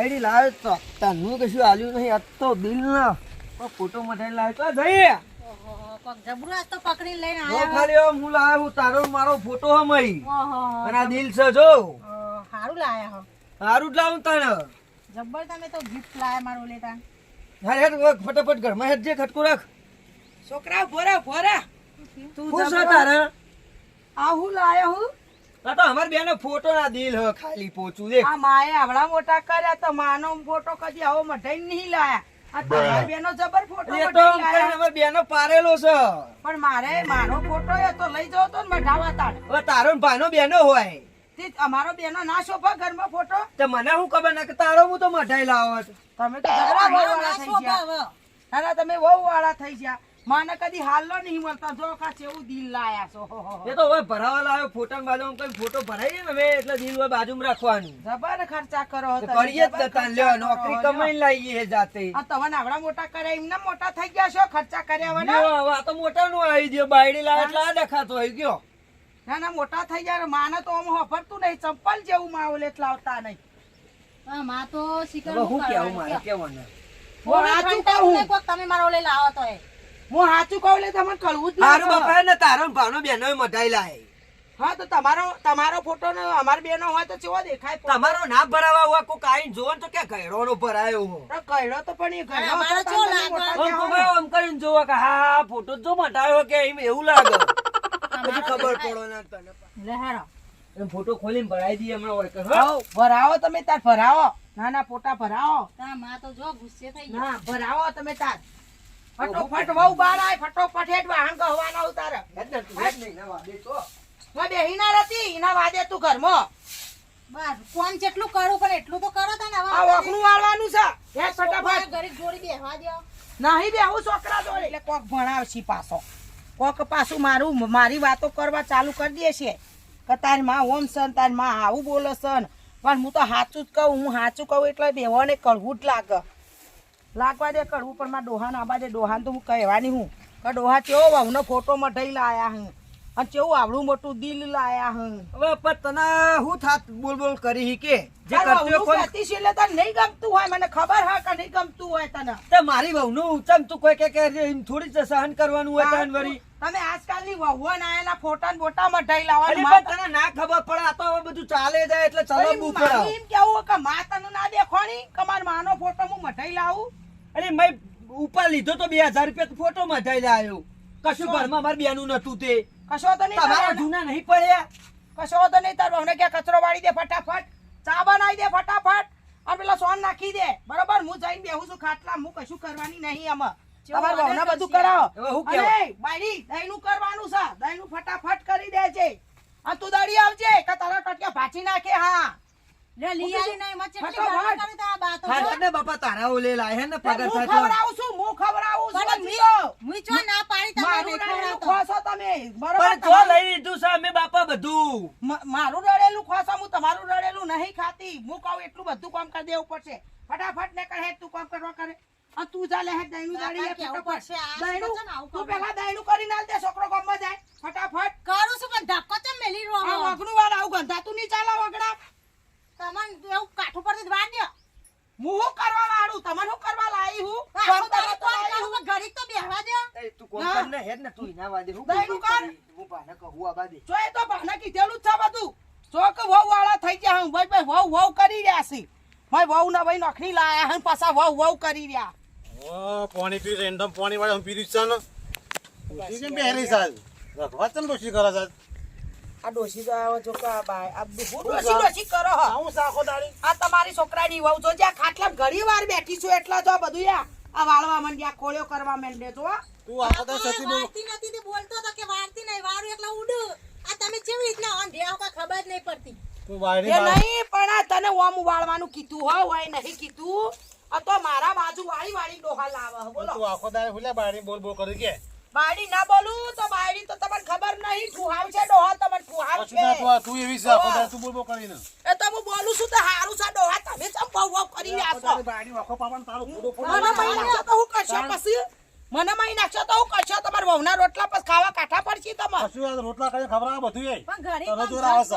બાયડી લાવ્યો તો તનું કશું આલ્યું નહીં આ તો બિલ ના ફોટો મટાઈ લાવ્યો તો જઈએ. ઓહો, કોક જબરું આજ તો પકડીને લઈને જો આયા ખાલી આમ હું લાવ્યો હું તારો મારો ફોટો હમઈ. હો. ઓહો, અને આ દિલ છે જો. ઓહો, હારું લાયા હો. સારું જ લાવું તને જબ્બર તમે તો ગિફ્ટ લાયા મારું લેતા. હેડ હેડ વખ, ફટાફટ ઘરમાં હેડ જે ખટકો રાખ. છોકરા ભોરા ભોરા. તું. તારે. આ હું લાયો હું? આ તો અમાર બેનો ફોટો ના દિલ હ ખાલી પોચું દેખ. આ માએ આવડા મોટા કર્યા તો માનો ફોટો કદી આવો મઢાઈ નહીં લાયા. આ તમારી બેનો જબર ફોટો એ તો મઢાઈ આમ કરીને લાયા. અમાર બેનો પારેલો છે. પણ મારે મારો ફોટો એ તો લઈ જવો તો મઢાવા તાણ. હવે તારો ભાઈનો બેનો હોય. તે અમારો બેનો ના શોભા ઘરમાં ફોટો તો મને શું ખબર ના કે તારો હું તો મઢાઈ લાવો તમે તો જબરા વાળા થઈ ગયા. ના ના તમે વહુ વાળા થઈ ગયા. માને કદી હાલો નહીં મળતા. જો કા ચેવું દિલ લાયા છો. એ તો હવે ભરાવા લાયો ફોટા બાજુ કઈ ફોટો ભરાઈ ને હવે એટલે દિલ હોય બાજુમાં રાખવાનું. જબર ખર્ચા કરો તો કરીએ જ જબર લ્યો નોકરી કમાઈ લાવીએ હે જાતે. આ તમને આવડા મોટા કર્યા એમને મોટા થઈ ગયા છો ખર્ચા કર્યા વના હવે આ તો મોટા નું આવી ગયો બાયડી લાવે એટલે આ દેખાતો આવી ગયો. ના ના મોટા થઈ ગયા માને તો આમ હોફરતું નહીં ચંપલ જેવું માહોલ એટલે આવતા નહીં. હા, માં તો શિખર હું કેવું મારે? કેવાનું? હું આ કોક તમે મારો લે લાવો તો એ. હું સાચું કહું એટલે તમને કળવું જ તારું લાગે. ને તારો ભાવનો બેનો મઠાઈ લાય હા. તો તમારો તમારો ફોટો ને અમાર બેનો હોય તો ચેવો દેખાય તમારો ના ભરાવા હોય કોઈ આઈને જોવો ને તો કે ઘેરો નો ભરાયો હો. તો તો પણ એ અરે અમારો હતો, લાગે? આમ કરીને જોવો કે હા ફોટો જો મટાયો કે એમ એવું લાગે. પછી ખબર પડો ના તને. લે હેરો. એમ ફોટો ખોલીને ભરાઈ દઈએ હમણાં હોય કે, હા? ભરાવો તમે તાર ભરાવો. ના ના ફોટા ભરાવો. તારા માં તો જો ગુસ્સે થઈ ના ભરાવો તમે તાર. ફટોફટ વહુ બાર આય ફટોફટ હેઠ વાહન ગહવાનો ઉતાર. હેડ હેડ. મેં બેહી ના હતી એના વાદે તું ઘરમાં. બસ કોમ જેટલું કરું પણ એટલું તો કરો તને હવે. આ વખણું વાળવાનું છે. હેઠ ફટાફટ. ઘડીક જોડી બેહવા દ્યો. નહીં બેહું છોકરા જોડે. એટલે કોક ભણાવશી પાછો. કોક પાછું મારું મારી વાતો કરવા ચાલુ કરી દે છે. કે તારી માં ઓમ સન તારી માં આવું બોલે સન. પણ હું તો સાચું જ કહું હું સાચું કહું એટલે બેવાને કળવું જ લાગે. લાગવા દે કરવું પણ મારા ડોહાને આબા દે ડોહાને તો હું કહેવાની હું કે ડોહા ચેવો વહુનો ફોટો મઢાઈ લાયા હું અને ચેવું આવડું મોટું દિલ લાયા હું. હવે પણ તને હું થાત બોલ બોલ કરી કે? જે કરતો કોઈ એટલે તને નહીં ગમતું હોય મને ખબર હા કે નહીં ગમતું હોય તને. તે મારી વહુનું ઉચમ તું કોઈ કે કે થોડી જ સહન કરવાનું હોય તને વરી. તમે આજકાલની વહુવાન આયેલા ફોટા ને બોટા મઢાઈ લાવવાની તને ના ખબર પડે આ તો હવે બધું ચાલે જાય એટલે ચલો મારે એમ કેવું કે મા તને ના દેખવાની? કે મારા માનો ફોટો હું મઢાઈ લાવું? અરે મેં ઉપર લીધો તો બે હજાર રૂપિયા ફોટો માં જઈ આવ્યો કશું ઘરમાં મારે બેનું નતું તે. કશો તો નહીં તમારા જૂના નહીં પડ્યા. કશો તો નહીં તાર અમને ક્યાં કચરો વાળી દે ફટાફટ? ચા બનાવી દે ફટાફટ. અને પેલા સોન નાખી દે. બરોબર? હું જઈને બેહું છું ખાટલા. હું કશું કરવાની નહીં આમાં. તમારે વહુને બધું કરાવો? અને બાયડી દહીંનું કરવાનું છે. દહીંનું ફટાફટ કરી દેજે. અને તું દળી આવજે કે તારા ટટકા ભાચી નાખે હા. બાપા તારા ઓલે લાય હે ને પગાર થાય ખવડાવું છું હું ખવડાવું છું પણ હજી તો. મુઈ ચો ના પાડી તમે મારું રડેલું ખોસો તમે બરોબર? જો લઈ લીધું છે અમે બાપા બધું. મારું રડેલું ખોસો હું તમારું રડેલું નહીં ખાતી. હું કહું એટલું બધું કામ કરી દેવું પડશે. ફટાફટ ને કરે તું કામ કરવા કરે. તું ચાલે હે લે કેવું ફટાફટ. પડશે, આ દહીંનું શું છે ને આવું તું પેલા દહીંનું કરી આલ દે છોકરો ગામમાં જાય. ફટાફટ. કરું છું પણ ધક્કો ચમ મેલી રહ્યો આ? વગનું વાર આવું ગંધાતું નહીં ચાલે વગડા તમને એવું કાઠું પરથી વાર દ્યો. હું શું કરવા વાળું? તમને શું કરવા લાવી હું? કોણ કામ તો લાવી હું? પણ તો બેહવા દ્યો. એ તું કોણ. કર ને હેડ ને તું ઇના વાદે હું બોલ કર. હું પાને કહું આ બાદે. જો એ તો ભાને કીધેલું જ છે બધું. જો કે વહુ વાળા થઈ ગયા હું ભાઈ ભાઈ વહુ વહુ કરી રહ્યા છે. ભાઈ વહુ ના ભાઈ નોકરી લાયા હે પાછા વહુ વહુ કરી રહ્યા. ઓ પાણી પી રેન્ડમ પાણી વાળા હું પીરી છે ને. બેહરી સાલ? રખવા ચમ ડોશી કરે સાલ આ ડોશી તો આવો છો આ બાય આ ડોશી ડોશી કરો હો. સાખો દાડી આ તમારી છોકરાની વહુ જો જ્યાં ખાટલા ઘણી વાર બેઠી છું એટલા જો બધું યા આ વાળવા માંડ્યા ખોળ્યો કરવા માંડે જો તું આખો દાડી સતી બોલ નથી તે બોલતો હતો કે વારતી નહીં, વારું એકલા ઉડું. આ તમે કેવી રીતના ખબર નહીં પડતી. તું વાયરી એ નહીં પણ આ તને ઓમ વાળવાનું કીધું હો હોય નહીં કીધું. આ તો મારા બાજુ વાળી વાળી ડોહા લાવે બોલો. તું આખો દાડી બારી બોલ બોલ કરી કે. બાયડી ના બોલું તો બાડી તો તમને ખબર નહીં ઠુહાવ છે ડોહા તમને ઠુહાવ ના છે. તું તું એવી છે આખો તું બોલ બોલ કરીને. એ તો હું બોલું છું તો હારું છે ડોહા તમે ચમ બહુ કરી આપો બાડી વાખો પાવન તારો ફોડો ફૂડો મને મહિના તો હું કરશો પછી? મને માઈ નાખશો તો હું કરશો? તમાર વહુના રોટલા પછી ખાવા કાઠા પડશે તમારે. શું રોટલા કરીને ખબર આ બધું એ પણ ઘરે તો રોટલા આવે છે.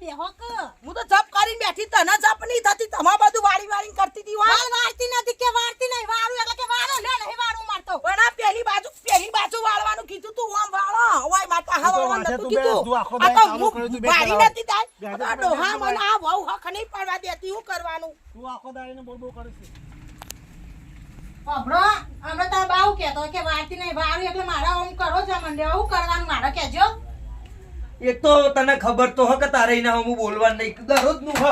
કરો કે બાપા બેહો કે. હું તો જપ કરીને બેઠી તને જપ નહીં થતી તમા બધું વાળી વાળી કરતી હતી હાલ વાળતી નથી કે વાળતી નહીં વાળું એટલે કે વાળો લે નહીં વાળું મારતો. પણ આ પેલી બાજુ પેલી બાજુ વાળવાનું કીધું તું આમ વાળો ઓય માતા હા વાળવાનું નતું કીધું. આ તો મુખ કર્યું તું બે વાળી નથી થાય આ ડોહા મને આ વહુ હક નહીં પડવા દેતી હું કરવાનું? તું આખો દાડીને બોલ બોલ કરે છે. અભરો અમે તાર બાઉ કહેતો કે વાળતી નહીં વાળું એટલે મારા ઓમ કરો છો મંડે આવું કરવાનું મારે કેજો એ તો તને ખબર તો હ કે તારે ના હું બોલવા નહીં. દરરોજનું હ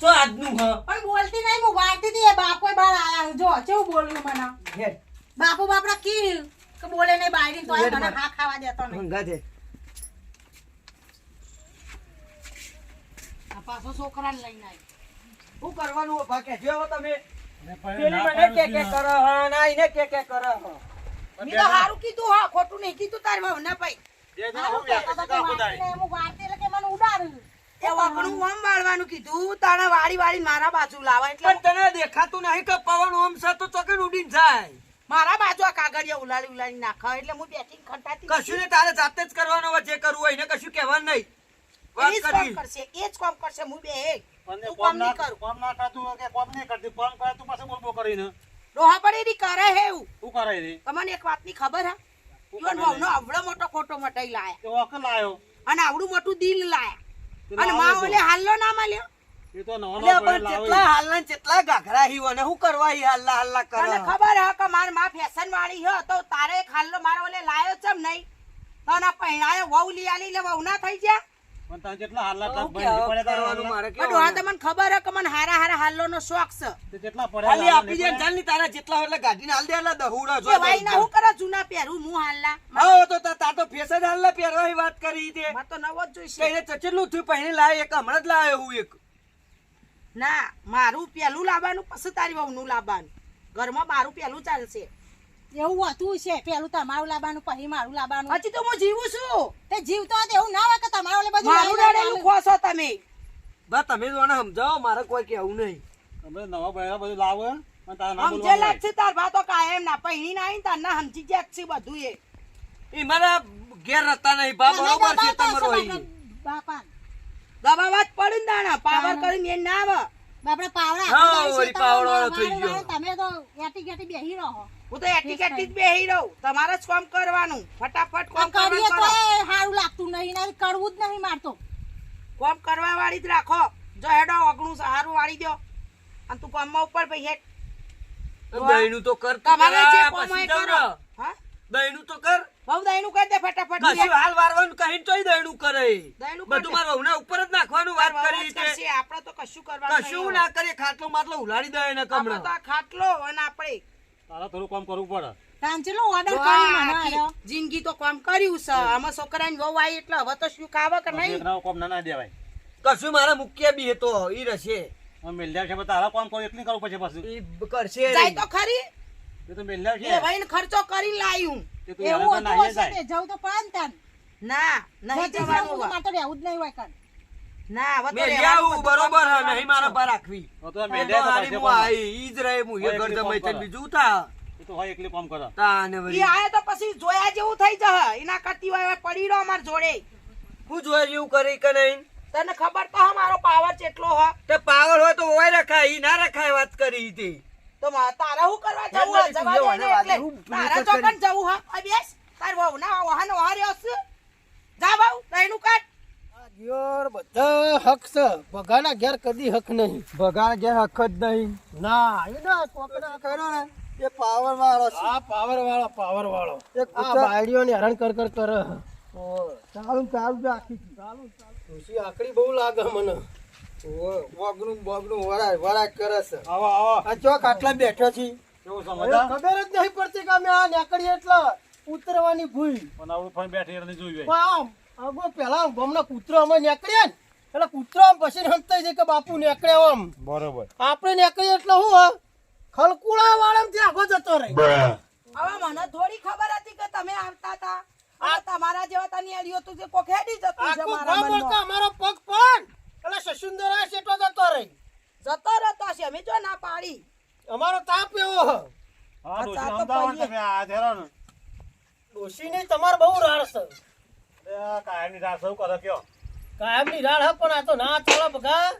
તો આજનું હ. પણ બોલતી નહીં હું વાંચતી હતી એ બાપો બાર આયા જો કેવું બોલવું મને? બાપુ બાપરા કી કે બોલે નહીં બાયરી તો મને માર. ખાવા દેતો નહીં. છે આ પાછો છોકરાને લઈને આવી શું કરવાનું હો ભા કહેજો હો તમે. પેલી મને કે કે કરો હા હ ના એને કે કે કરો હ. મેં તો હારું કીધું હા ખોટું નહીં કીધું તારી ભાવ ને ભાઈ. બે જણા હું વ્યાપે છે આખો દાડી. હું વાળતી એટલે કે મને ઉડાડું. એ વાપરું આમ વાળવાનું કીધું તાણે વાળી વાળી મારા બાજુ લાવા એટલે તને દેખાતું નહીં કે પવન ઓમ છે તો ચોકન ઉડીને જાય. મારા બાજુ આ કાગળિયા ઉલાળી ઉલાળી નાખા એટલે હું બેઠી ખટાતી કશું ને તારે જાતે જ કરવાનું હોય જે કરવું હોય ને કશું કહેવાનું નહીં. વાત કરી કરશે એ જ કામ કરશે હું બે પણ તું કોમ નહીં કરું. કોમ ના કરતું કે કોમ નહીં કરતી કોમ કરે તું પાછું બોલ બોલ કરીને પણ એની કરે હે એવું. કરે રે તમને એક વાતની ખબર હે? શું ઈવન કરે વહુનો રે? આવડો મોટો ખોટો મટાઈ લાયા. તે વખત લાયો. અને આવડું મોટું દિલ લાયા. અને માં ઓલે હાલ્લો ના માલ્યો એ તો નવો પણ લાવે. જેટલા હાલના ને જેટલા હી અને શું કરવા હી હાલ્લા કરે? ખબર હે કે મારમાં ફેશન વાળી હે તો તારે એક હાલ્લો મારો ઓલે લાયો ચમ નહીં? તને પહેણાયો વહુ લઈ આલી એટલે વહુ ના થઈ ગયા પણ હાલના ટક આવું પડે કરવાનું મારે પણ ડોહા તમને ખબર હે કે મને હારા હારા હાલ્લો નો શોખ છે. તે જેટલા પડે ખાલી આપી દે ચાલની તારા જેટલા એટલે ગાડીને હાલ દે એટલે દહુડા જો ભાઈ ના હું કરે જૂના પહેરું હું હાલના? હા તો તા તા તો ફેસ જ હાલના પહેરવાની વાત કરી તે મારે તો નવો જ જોઈશે. કઈને ચચેલું થયું? પહેરી લાય એક હમણાં જ લાયો હું એક. ના મારું પેલું લાવવાનું પછી તારી વહુનું લાવવાનું. ઘરમાં મારું પેલું ચાલશે. એવું હતું છે. પેલું તમારું લાવવાનું પછી મારું લાવવાનું. હજી તો હું જીવું છું. તે જીવતો હતો એવું ના હોય કે તમારું લે બધું મારું ડરેલું ખોસો તમે. બા તમે જ મને સમજાવો મારે કોઈ કેવું નહીં. તમે નવા બૈરા બધું લાવો અને તારે ના સમજે લાગશે તાર ભા તો કાયમ ના. પહેરી ના આવીને તાર ના સમજી જાય છે બધું એ એ મારા ઘેર રહેતા નહીં બા બરોબર છે તમારો અહીં. બાપા. દબાવા જ પડે ને દાણા. પાવર કરીને એ ના આવે. બાપડા પાવડા હા, ઓરી તો થઈ ગયો. તમે તો એટી ગેટી બેહી રહો. હું તો એટી જ બેહી રહું. તમારે જ કામ કરવાનું. ફટાફટ કામ કરીએ તો સારું લાગતું નહીં ને કરવું જ નહીં મારતો. કામ કરવા વાળી જ રાખો. જો હેડો અગણું સારું વાળી દો. અને તું કામમાં ઉપર ભાઈ હેડ. દહીનું તો કર તમારે જે કામ હોય કરો. હા? દહીનું તો કર. બહુ દહીનું કરી દે ફટાફટ. કશું હાલ વારવાનું કહીને તોય દહીનું કરે. દહીંનું બધું. મારા વહુના ઉપર જ નાખવાનું વાત કરી છે. આપણે તો કશું કરવાનું કશું ના કરીએ. ખાટલો માટલો ઉલાડી દે ને તો ખાટલો અને આપણે તારા થોડું કામ કરવું પડે. કાંચલો ઓર્ડર કરી મને આખી જિંદગી તો કામ કર્યું છે. આમાં છોકરાની વહુ આવી એટલે હવે તો શું ખાવે કે નહીં? કામ ના ના દેવાય. કશું મારા મુખ્ય બી તો ઈ રહેશે. મેલ્યા છે તારા કામ કરું એટલી કરું પછી પાછું. ઈ કરશે જાય તો ખરી. એ તો મેલ્યા છે. એ ભાઈને ખર્ચો કરી લાયું. તો એવું હતું હશે ને જવું તો પાંચ ના નહીં જવાનું મારે તો રહેવું જ નહીં હોય કાન. ના હવે તો મેં રહેવાનું આવું બધું કામ બરોબર હા નહીં મારા પર રાખવી તો તો મેલ્યા તો હારી પાછે પણ. આઈ ઈ જ રહે હું એ ઘર જમાઈ કામ બીજું થા તો હોય એકલી કામ કરે. તાને ઈ આયા તો પછી જોયા જેવું થઈ જશે. એના કરતી હોય પડી રહો અમાર જોડે. હું જોયે જેવું કરી કે નહીં? તને ખબર તો હા મારો પાવર કેટલો હ. તે પાવર હોય તો ઓય રખાય ઈ ના રખાય વાત કરી હતી તો તારા હું શું કરવા જવું? જવા દે એટલે. તારે ચોકન જવું હા. આ તાર વહુ ના વાહન વહાર્યો છે જા વહુ દહીંનું કાઢ. ઘેર બધા હક છે. ભગાના ઘેર કદી હક નહીં. ભગાના ઘેર હક જ નહીં. ના એ ના કોકના કર્યો ને. એ પાવર વાળો આ પાવર વાળો પાવર વાળો આ કૂતરા- બાયડીઓને હેરાન કર કર કરે. ચાલુ ચાલુ જ આખી ખુશી આકડી બહુ લાગે મને. વગનું બગનું વરાય વરાય કરે છે. આવો આવો. આ ચોક આટલા બેઠો છી? કેવું સમજા ખબર જ નહીં પડતી કે અમે આ નેકડી એટલે ઉતરવાની ભૂઈ. પણ આવડું ફોન બેઠી જોયું પણ આમ આગો પેલા ગમના કૂતરો અમે નીકળ્યા ને એટલે કૂતરો આમ પછી હંતાઈ જાય કે બાપુ નીકળ્યો આમ. બરોબર. આપણે નીકળીએ એટલે શું હા ખલકુડા વાળા આગો જતો રહે. હવે મને થોડી ખબર હતી કે તમે આવતા હતા. આ તમારા જેવા તની અડિયો તું જે કોક હેડી જતું છે મારા મનમાં. અમારો પગ પણ એટલે સસુંદર આ સેટો જતો રહી. જતો રહેતો છે અમે જો ના પાડી. અમારો તાપ એવો હા. તો સમજાવો. તમે આ હેરાન. ડોશીની તમારે બહુ રાડ છે. કાયમની રાત સૌ કરે કયો. કાયમની રાડ પણ આ તો ના ચાલે બગા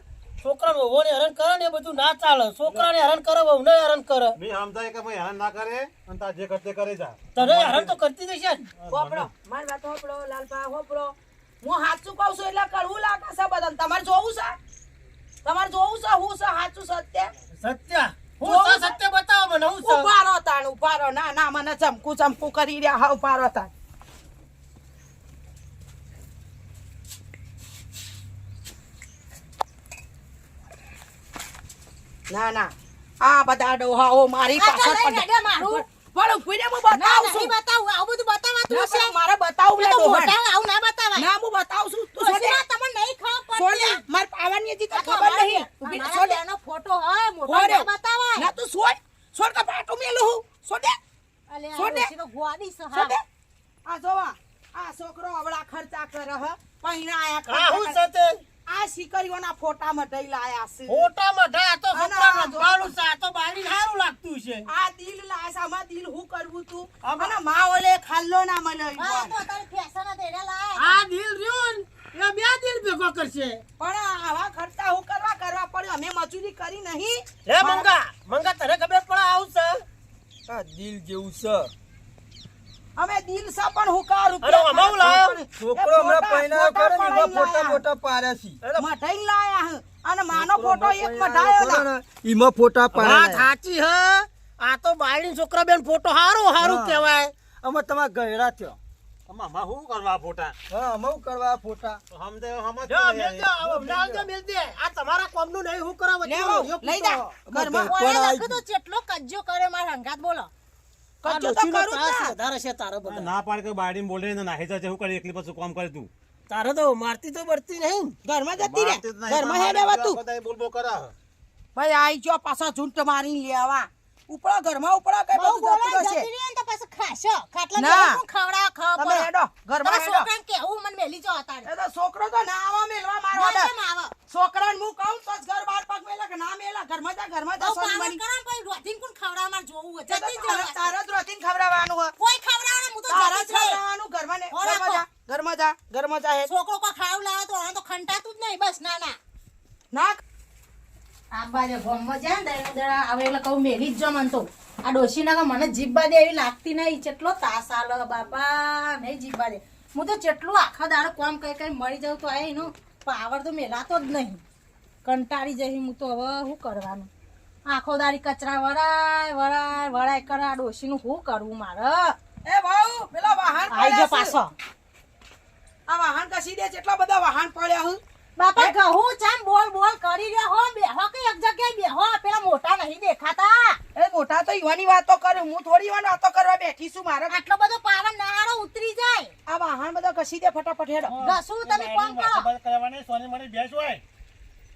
છોકરા વહુને હેરાન કરે ને બધું ના ચાલે. છોકરાને હેરાન કરે વહુને હેરાન કરે. મેં સમજાય કે ભાઈ હેરાન ના કરે અને તાર જે કરતે કરે જા. તને હેરાન તો કરતી જ હોપડો મારી વાત હોપડો લાલપા હોપડો હું સાચું કહું છું એટલે કડવું લાગે છે બધાને. તમારે જોવું છે? તમારે જોવું છે હું છે હાચું સત્ય? સત્ય? હું સત્ય બતાવો મને હું છે? ઊભા રહો તાણ ઊભા રહો. ના ના મને ચમકું ચમકું કરી રહ્યા હા ઊભા રહો તાણ. ના ના આ બધા ડોહાઓ મારી તો પાછળ હેડે મારું. પણ ઊભી રે હું બતાવું છું નહીં બતાવું. આવું બધું ના, હશે. મારે બતાવું લે તો ડોહાને. આવું ના બતાવાય. ના હું બતાવું છું તું દે. તમને નહીં ખબર. પડતી. મારે પાવાની હતી તો ખબર નહીં રે, છોડ દે. ફોટો હે મોટો ના. બતાવાય ના તું છોડ છોડ કે પાટો મેલું હું છોડ દે અલે આ છોડ દે. ડોશીનો ગોદી છે, છોડ દે આ જોવા આ છોકરો અવળા ખર્ચા કરે હ પૈણા આયા હું ખર્ચા છે કરે. તે આ શીકરીઓના ફોટા મઢાઈ લાયા છે. ફોટા મઢાયા તો છોકરા રંભાળું છે આ તો બારી સારું લાગતું છે. આ દિલ લાયા છે આમાં દિલ હું કરવું તું? અને માં ઓલે ખાલ્લો ના મને આ તો તારી ફેશન જ એને લાય. આ દિલ રહ્યું એ બે દિલ ભેગો કરશે. પણ આવા ખર્ચા હું કરવા કરવા પડ્યો. અમે મજૂરી કરી નહીં. હે મંગા મંગા તને ખબર પડે આવું છે? આ દિલ જેવું છે. અમે દિલસા પણ હું રૂપિયા અરે, લાયો? છોકરો અમે પહેણાયો કરે ને ફોટા મોટા પાડ્યા છે. મઢઈ લાયા હે. અને માનો ફોટો એક મઢાયો ને, એમાં ફોટા વાત પાડ્યા સાચી હે? આ તો બાયડી છોકરા બેન ફોટો હારો હારો કહેવાય. અમે તમારા ગયરા થયો. આમાં કરવા ફોટા? હા કરવા ફોટા? જો મેલ દે આવો મેલ મેલ દે. આ તમારા કોમનું નહીં હું કરાવ લઈ જા. ઘરમાં પણ ઓય તો ચેટલો કજ્જો કરે મારા હંગાત બોલો. કચ્ચો તો કરું જ ના. વધારે છે તારે બધા. ના પાડે કે બાયડી બોલે ને નાહી જશે શું કરે એકલી પાછું કામ કરે તું તારે તો મારતી તો પડતી નહીં. ઘરમાં જતી રે મારતી જ નહીં, ઘરમાં પણ હેડે બધા બોલ બોલ ભાઈ આઈ જો પાછા ઝૂંટ મારી લેવા. ઉપડા ઘરમાં ઉપડા કઈ બધું જતું જતી રહેશે રહી ને તો પાછું ખાશો ખાટલા ના. જેવું ખવડાવો, તમે હેડો ઘરમાં હેડો છોકરાને કેવું મને મેલી જાઓ તારે. એ તો છોકરો તો ના આવા મેલવા મારો ના, ઓર્ડર. કેમ આવો? છોકરાને હું કહું તો ઘર બહાર પગ મેલે કે ના મેલા ઘરમાં જા ઘરમાં જા સોની બની. કરો પછી રોધીને કોણ ખવડાવે મારે જોવું હોય. જતી જ તારા- જ રોટીને ખવડાવવાનું હોય. કોઈ ખવડાવે હું તો તારા જ રહી. ખવડાવવાનું ઘરમાં ને ઘરમાં જા ઘરમાં જા ઘરમાં જા હે. છોકરો કોઈ ખાવું લાવે તો તો ખંટાતું જ નહીં બસ ના ના ના આ બાજુ ગોમમાં જાય ને દડા આવે એટલે કહું મેલી જ જો મન તો. આ ડોશીના મને જીભ દે એવી લાગતી નહીં. ચેટલો તાસ આલો બાપા નહીં જીભ દે. હું તો જેટલું આખા દાડો કોમ કઈ કઈ મળી જાઉં તો આ એનો પાવર તો મેલાતો જ નહીં. કંટાળી જઈ હું તો હવે શું કરવાનું? આખો દાડી કચરા વરાય વરાય વરાય કરે. આ ડોશીનું શું કરવું મારે? એ ભાઉ પેલા વાહન. પાછો. આ વાહન કસી દે? જેટલા બધા વાહન પડ્યા હું બાપા ઘઉં ચામ બોલ બોલ કરી રહ્યો હો બેહો કે એક જગ્યાએ બેહો પેલા મોટા નહીં દેખાતા. એ મોટા તો યુવાની વાતો કરું હું થોડી વાર વાતો કરવા બેઠી છું મારે. આટલો બધો પાવન નહારો ઉતરી જાય. આ વાહન બધો ઘસી દે ફટાફટ હેડો. ઘસું તમે કોણ કરો કરવાની સોની મને બેસ હોય.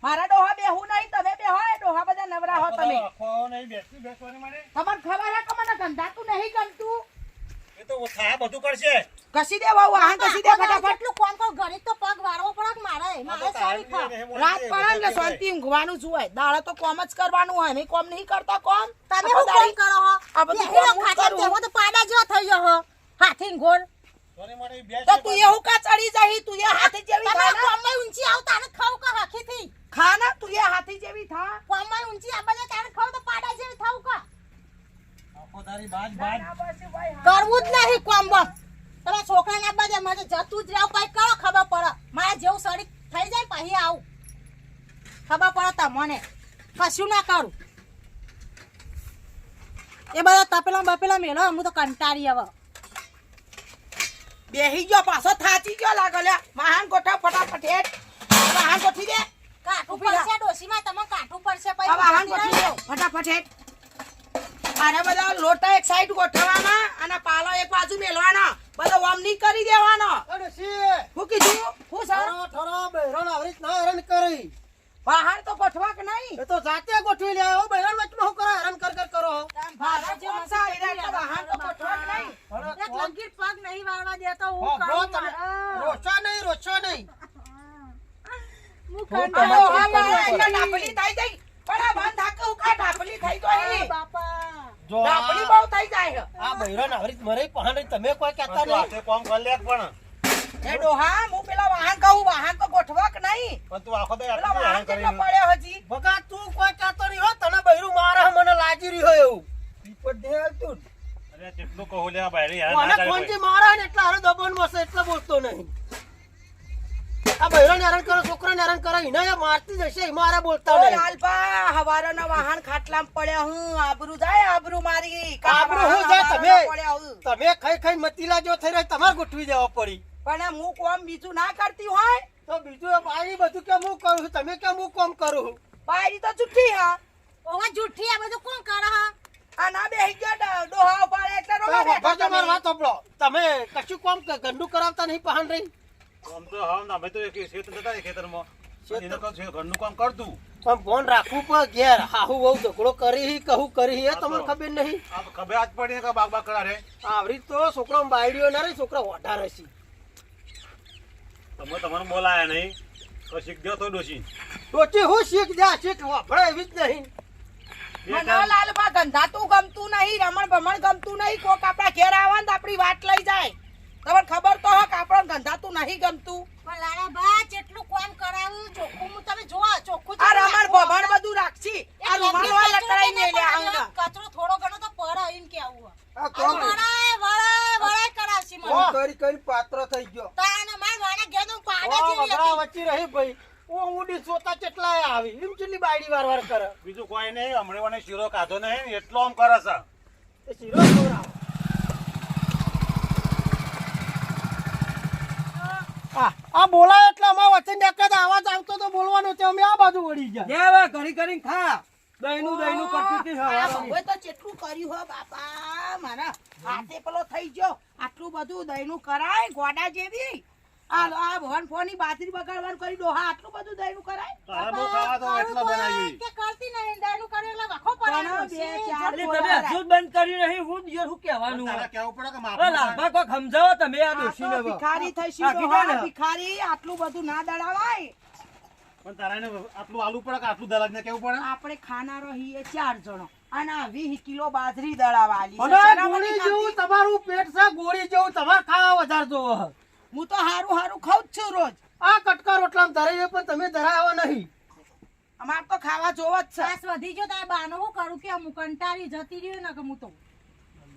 મારા ડોહા બેહું નહીં તમે બેહો એ ડોહા બધા નવરા હો તમે. ખો નહીં બેસી બેસવાની મને તમાર ખબર હે કે મને ગંધાતું નહીં ગમતું? એ તો થા બધું કરશે. કસી દે વાહુ વાહન કસી દે ફટાફટ. એટલું કોમ કોણ ઘરે તો પગ વાળવો પડે મારે મારે સોરી ખા રાત પડે ને શાંતિ ઊંઘવાનું જોય હોય. તો કોમ જ કરવાનું હોય. નહીં કોમ નહીં કરતા કોમ. તમે હું કોમ કરો હો? આ બધું કોમ હું કરું. જેવો તો પાડા જેવો થઈ ગયો હો હાથી ગોળ તો તું એવું કા ચડી જાય તું એ હાથી જેવી તમે થા ને? કોમમાં ઊંચી આવતા ને ખાવ કા હખીથી? ખા ના તું એ હાથી જેવી થા કોમમાં ઊંચી આબાજે તારે ખાવ તો પાડા જેવી થાવ કા? આખો તારી બાજ બાજ. કરવું જ નહીં કોમ બમ તમે છોકરાને આબાજે મારે જતું જ રહેવું પછી કરો ખબર પડે. મારા જેવું સડી થઈ જાય પછી આવું. ખબર પડે તમને. કશું ના કરું. એ બધા તપેલા બપેલા મેલો હું તો કંટાળી હવે. બેહી ગયો પાછો થાચી ગયો લાગે મહાન ગોઠવ ફટાફટ હેડ મહાન ગોઠી દે. કાઠું પડશે ડોશીમાં તમે કાઠું પડશે પછી રહો. ફટાફટ હેડ આને બધા લોટા એક સાઈડ ગોઠવવાના અને પાલો એક બાજુ મેલવાનો બધો ઓમની કરી દેવાનો. હું કીધું? હું સર ઠરો બહેરણ બહેરાણ ના હરણ કરી. બહાર તો ગોઠવા કે નહીં? એ તો જાતે ગોઠવી લે. હો બહેરણ વચમાં હું કરો હરણ કર કર કરો. બહાર જે મસા ઈરા તો તો ગોઠવા કે નહીં? એક લંગીર પગ નહીં વાળવા દેતો હું કરું તમે મારે. નહીં રોચો નહીં. હું આ હા ગઈ. ડાપલી થઈ જઈ પણ આ બંધ હાકે હું કા ડાપલી થઈ તો આ બાપા જો ડાપલી આ બહુ થઈ જાય આ બહેરાણ આવી મરે પહાણ તમે કોઈ કહેતા નહીં. હાથે કામ કર લે પણ. એ ડોહા હું પેલા વાહન કહું વાહન તો ગોઠવા કે નહીં? પણ તું આખો દે પેલા વાહન કેટલો પડ્યો હજી? બગા તું કોઈ કહેતો નહીં હો તને બૈરું મારે મને લાગી રહ્યો એવું. પીપત દે હાલતું અરે કેટલું કહું લે આ મને કોણથી મારે ને એટલે હારે દબાણ મસે એટલે બોલતો નહીં. આ બૈરાને હેરાન કરો છોકરાને હેરાન કરો એને મારતી જશે એમાં હારે બોલતા વાહન ખાટલામાં પડ્યા હું આબરૂ જાય આબરૂ મારી. આબરૂ હું જાય તમે? ખાઈ ખાઈ મતીલા જો થઈ રહ્યા તમારે ગોઠવી દેવા પડી. પણ હું કોમ બીજું ના કરતી હોય? તો બીજું બધું કેમ હું કરું તમે કેમ હું કોમ કરું છું? તો જુઠ્ઠી હા. ઓવા જુઠ્ઠી આ બધું કોણ કરે હા? આ ના બેહી ગયા ડોહા એટલે રોવા તમે. મારી કશું કોમ ક- ગંદુ કરાવતા નહીં પહાણ રહી? આમ તો હા અમે તો એક ખેતર જતા ખેતરમાં. એને કહું છું, ઘરનું કામ કરતું પણ ફોન રાખવું પણ ઘેર. હાહુ બહુ ઝઘડો કરી કહું કરી એ તમને ખબર નહીં. ખબર આજ પડી કે બાગ બાગ કરા રે. આવરી તો છોકરો બાયડીઓ ના રહી છોકરા ઓઢા રહેશે. તમે તમારું બોલાયા નહીં. તો શીખ તો ડોશી. ડોચી હું શીખ જા શીખ વાપરે એવી જ નહીં. બે મને ટાઈમ- ગંધાતું ગમતું નહીં રમણ ભમણ ગમતું નહીં. કોક આપણા ઘેર આવે ને આપણી વાત લઈ જાય. તમને ખબર તો હોય કે ધંધા ગંધાતું નહીં ગમતું. પણ લાલા બા જેટલું કોમ કરાવ્યું ચોખ્ખું હું તમે જોવા ચોખ્ખું આ રમણ રાખો. બધું રાખશી. આ રૂમાલ વાળ લટરાઈ ને લે આવું કચરો થોડો ઘણો તો પર આવીને કે આવું આ કોમ વળાય વળાય વળાય કરાવશી મને. કરી કરી પાત્ર થઈ ગયો. તાને માર વાળા હું પાડા જેવી હતી. વચ્ચે રહી ભાઈ. ઓ ઉડી સોતા કેટલાય આવી. એમ ચેટલી બાયડી વાર વાર કરે. બીજું કોઈ નહીં હમણાં શીરો કાધો નહીં એટલો આમ કરે છે. એ શીરો ખવડાવો. આ આ બોલાય એટલે અમાર વચ્ચે નીકળે જ અવાજ આવતો તો બોલવાનો છે. અમે આ બાજુ વળી ગયા. જે હવે ઘડી કરીને ખા. દહીનું દહીંનું કરતી સવારની. તો કેટલું કર્યું હો બાપા. મારા હાથે પેલો થઈ ગયો. આટલું બધું દહીંનું કરાય ગોડા જેવી. આ આ ભવન ફોની બાજરી બગાડવાનું કરી ડોહા આટલું બધું દહીંનું કરાય? તારે ખાવા તો એટલો બનાવી કે કરતી નહીં દારૂ કરે એટલે વખો પડે બે ચાર તમે હજુ બંધ કરી નહીં? હું યાર શું કહેવાનું તારે કેવું પડે કે અરે લાભા કોક સમજાવો તમે આ હવે. ભિખારી થઈ શી. ભિખારી આટલું બધું ના દડાવાય પણ તારે આટલું આલુ પડે કે આટલું દલાજ ને કેવું પડે? આપણે ખાનારો છીએ ચાર જણો અને વીસ કિલો બાજરી દળાવાલી. ગોળી જેવું તમારું પેટ છે ગોળી જેવું તમારે ખાવા વધારે જોવો છે. હું તો હારું હારું ખાઉં જ છું રોજ. આ કટકા રોટલા ધરાઈએ પણ તમે ધરાવો નહીં. અમાર તો ખાવા જોવો જ છે. બસ વધી જો તારે બાનો હું કરું કે હું કંટાળી જતી રહ્યો ને કે હું તો.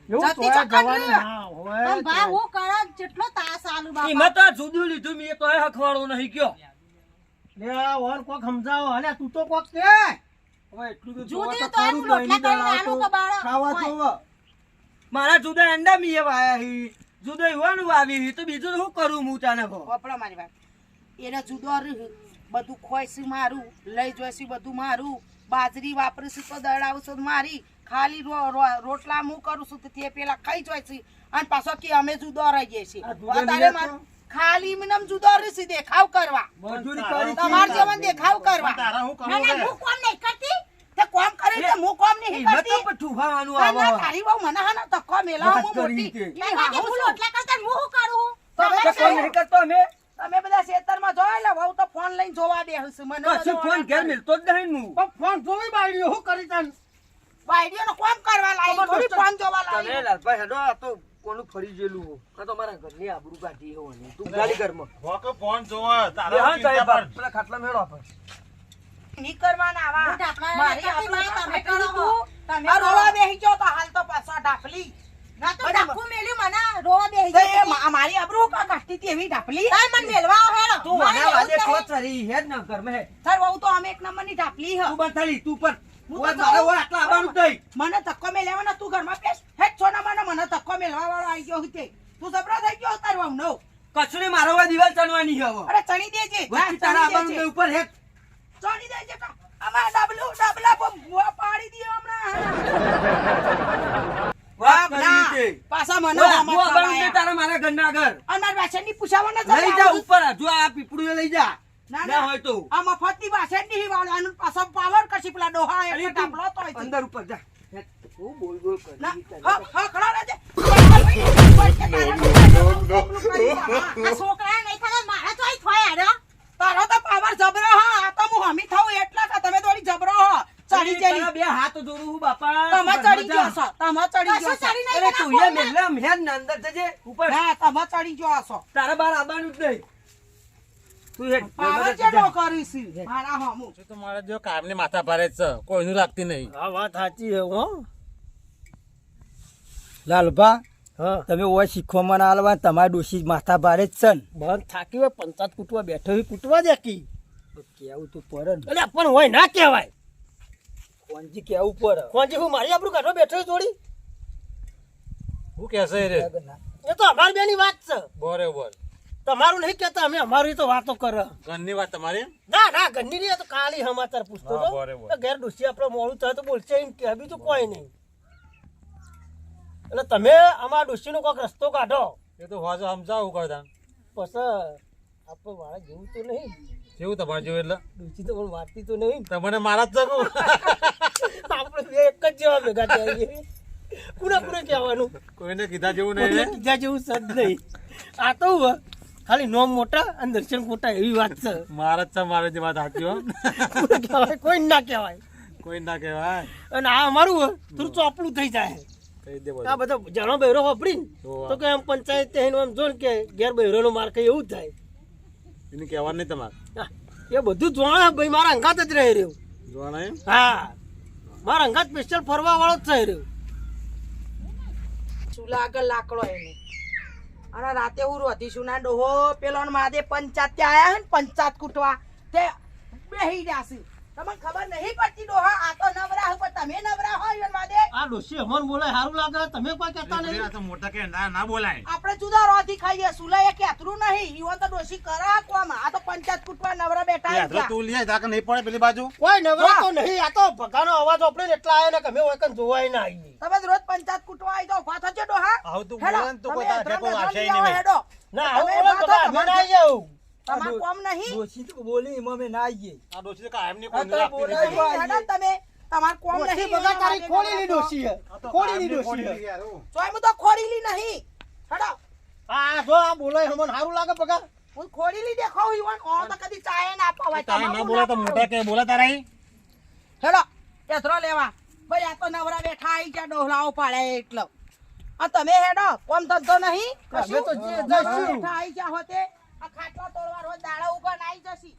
જતી તોય ચક્કર જવાનું લે. ના હોય પણ બા હું કરે જેટલો તાસ આલુ બાપા. એમાં તો જુદું લીધું મેં તોય હખવાડો નહીં કયો લે આ વર કોક સમજાવો. અલ્યા તું તો કોક કે. હવે એટલું તો જોવા તો તો તો ખાવા જોવો. મારા જુદા અંડા મીએ વાયા હી. જુદા યુવાનું વાવી હી તો બીજું શું કરું હું તને વપરા મારી વાત. એને જુદો બધું ખોઈશું મારું લઈ જોઈશું બધું મારું. બાજરી વાપરીશું તો દળાવશું તો મારી. ખાલી રોટલા હું કરું છું તો તે પેલા ખાઈ જોઈશું. અને પાછો કે અમે જુદો રહીએ છીએ? ખાલી મને જુદો રહીશું દેખાવ કરવા. તમારે કરી જેવા દેખાવ કરવા. હું કોમ નહીં કરતી. તે કોમ કરે તે હું કોમ નહીં એમાં તો કરતી પણ ઠુફાવાનું આવો ના, તારી બહુ મને હા ના મેલાવો વાત હું મોટી. મેં હું છું. રોટલા કરતા હું હું કરું? તમે તો કોઈ નહીં કરતો અમે? તમે બધા ખેતરમાં જો લે હું તો ફોન લઈને જોવા દે હશે મને. બધો ફોન ઘેર મિલતો જ નહીં હું. પણ ફોન જોઈ બાયડીઓ હું કરી તને? બાયડીઓનો કોમ કરવા લાગી થોડી ફોન જોવા તમે લાવી લાલભાઈ હેડો આ તો કોનું ફરી ગયેલું હો. આ તો મારા ઘરની આબરૂ કાઢી હો તું ગાડી ઘરમાં. હોકે ફોન જોવો તારે હું. પર. પેલા ખાટલા મેળો આપણે કરવાના આવા. મારી તમે. રોવા બેહી તો હાલ તો પાછો ના તો બરાબર. મેલ્યું મને. રોવા બેહી ગઈ મારી આબરૂ કા કાઢતી હતી એવી ઢાપલી? તાર મને મેલવા હેડો. તું મને એવું વાદે જ નહીં. કોત સરી હેડ ન. સર વહુ તો અમે એક હ. પણ. મને ધક્કો મેલેવાનો તું ઘરમાં પેસ હેડ છોના મને. મને ધક્કો મેળવા વાળો આવી ગયો હતી તું સબરો થઈ ગયો તાર વહુ નો કશું નહીં, મારે દિવાલ ચણવાની હવે. અરે ચણી દેજે. ઉપર હેડ. તો. અમાર લઈ જા ઉપર હજુ આ પીપળું લઈ જા ના, ના ના. હોય તો આ મફતની વાસણ નહીં વાળવાનું પાછો પાવર કશી પેલા ડોહા એટલે તોય અંદર ઉપર જા. છોકરા નહીં થતા મારા તો અહીં થોય તારો તો પાવર જબરો હ. આ તો હું હમી થઉં એટલા કે તમે થોડી જબરો હો. ચડી જઈ. બે હાથ જોડું હું બાપા. તમે ચડી ગયો છો તમે ચડી ગયો છો અરે તું એ. મેલ્લા આમ ને અંદર જજે ઉપર. હા તમે ચડી ગયો છો તારા બાર આવવાનું જ નહીં. તું હેડ પાવર કરીશ? મારા હમું. તો મારા જો કામની માથા ભારે છે. કોઈનું લાગતી નહીં. આ વાત સાચી હો. હા તમે ઓય શીખવા મને આલવા તમારા ડોશી માથા ભારે જ છે બંધ થાકી હોય પંચાયત કૂટવા બેઠો હોય કૂટવા દે કી. કેવું તું પડે ને. પણ હોય ના કહેવાય. કોણજી કેવું પડે? કોણજી હું મારી આપણું કાઢવા બેઠો થોડી હું કહેશે રે? એ તો અમારી બેની વાત છે. બરોબર. તમારું નહીં કહેતા અમે અમારી તો વાતો કરે. ઘરની વાત તમારી? ના ના ઘરની નહીં તો કાલી સમાચાર પૂછતો હતો. ઘેર ડોસી આપણે મોડું થાય તો બોલશે એમ કે બીજું કોઈ નહીં. એટલે તમે અમારા ડોશીનો કોઈક રસ્તો કાઢો. એ તો વાજો સમજાવું કરતા. બસ આપણે વાળા જેવું તો નહીં. જેવું તમારે જેવું એટલે? ડોશી તો પણ વાંચતી તો નહીં. તમને મારા જ જગું આપણે બે એક જ જેવા ભેગા થઈએ પૂરા પૂરા કહેવાનું? કોઈને કીધા જેવું નહીં. કીધા જેવું સદ નહીં. આ તો હું, ખાલી નોમ મોટા અને દર્શન મોટા એવી વાત છે. મારા જ છે મારે જે વાત સાચી હો. કોને કહેવાય કોઈ ના કહેવાય. કોઈ ના કહેવાય. અને આ અમારું હોય, થોડું ચોપડું થઈ જાય. આ બધું જાણો બહેરો વાપરીને તો કે આમ પંચાયત એમ જો કે ઘેર બહેરોનો માર કઈ એવું જ થાય. એને કહેવા નહીં તમારે. એ બધું જોણે ભાઈ મારા અંગાત જ રહી રહ્યું. એમ? હા મારા અંગાત સ્પેશિયલ ફરવા વાળો જ થઈ રહ્યો. ચૂલા આગળ લાકડો એને. અને રાતે હું રોધીશું ના ડોહો પેલો ને માદે પંચાયત ત્યાં આયા હે ને પંચાયત કૂટવા તે બેહી રહ્યા છે. તમને ખબર નહીં પડતી ડોહા આ તો નવરા હોય તમે નવરા હોય ઈવન માદે. આ ડોશી અમન બોલે સારું લાગે તમે કોઈ કહેતા નહીં. આ તો મોટા કે ના ના બોલાય. આપણે જુદા રોધી ખાઈએ સુલાય કેતરું નહીં ઈવન તો ડોશી કરા કોમ. આ તો પંચાયત કુટવા નવરા બેઠા હે યાદ તું લે તાકે નહીં પડે પેલી બાજુ. કોઈ નવરા તો નહીં આ તો ભગાનો અવાજ આપણે એટલા આવ્યા ને કે જોવાય ના તમે રોજ પંચાયત કૂટવા આવી તો ઊભા થજો ડોહા. આવું તું હેડો, તો કોઈ તારે કોઈ હેડો, નહીં ના આવું બોલો તો થો, અમે તમારે ના આવીએ આવું તમારે કોમ નહીં? ડોશી તો બોલી એમાં ના આઈએ આ ડોશી તો કાયમની કોમ બોલાય તમે. તમાર કોમ નહીં? બગા તારી માટે ડોશી હે ખોળીની ડોશી હે. ચોય મુ તો ખોડીલી નહીં. હડો. આ જો આ બોલે હમન હારું લાગે બગા. હું ખોડીલી દેખાવ ઈવન ઓ તો કદી ચાય ના પાવાય. તમે ના બોલા તો મોટા કે બોલા તારા હેડો પેથરો લેવા. ભાઈ આ તો નવરા બેઠા આઈ ગયા ડોહલાઓ પાડે એટલો. આ તમે હેડો કોમ ધંધો નહીં? કશું તો જે જશું બેઠા આઈ ગયા હોતે. આ ખાટલો તોડવા રોજ દાડા ઉપર નાઈ જશી.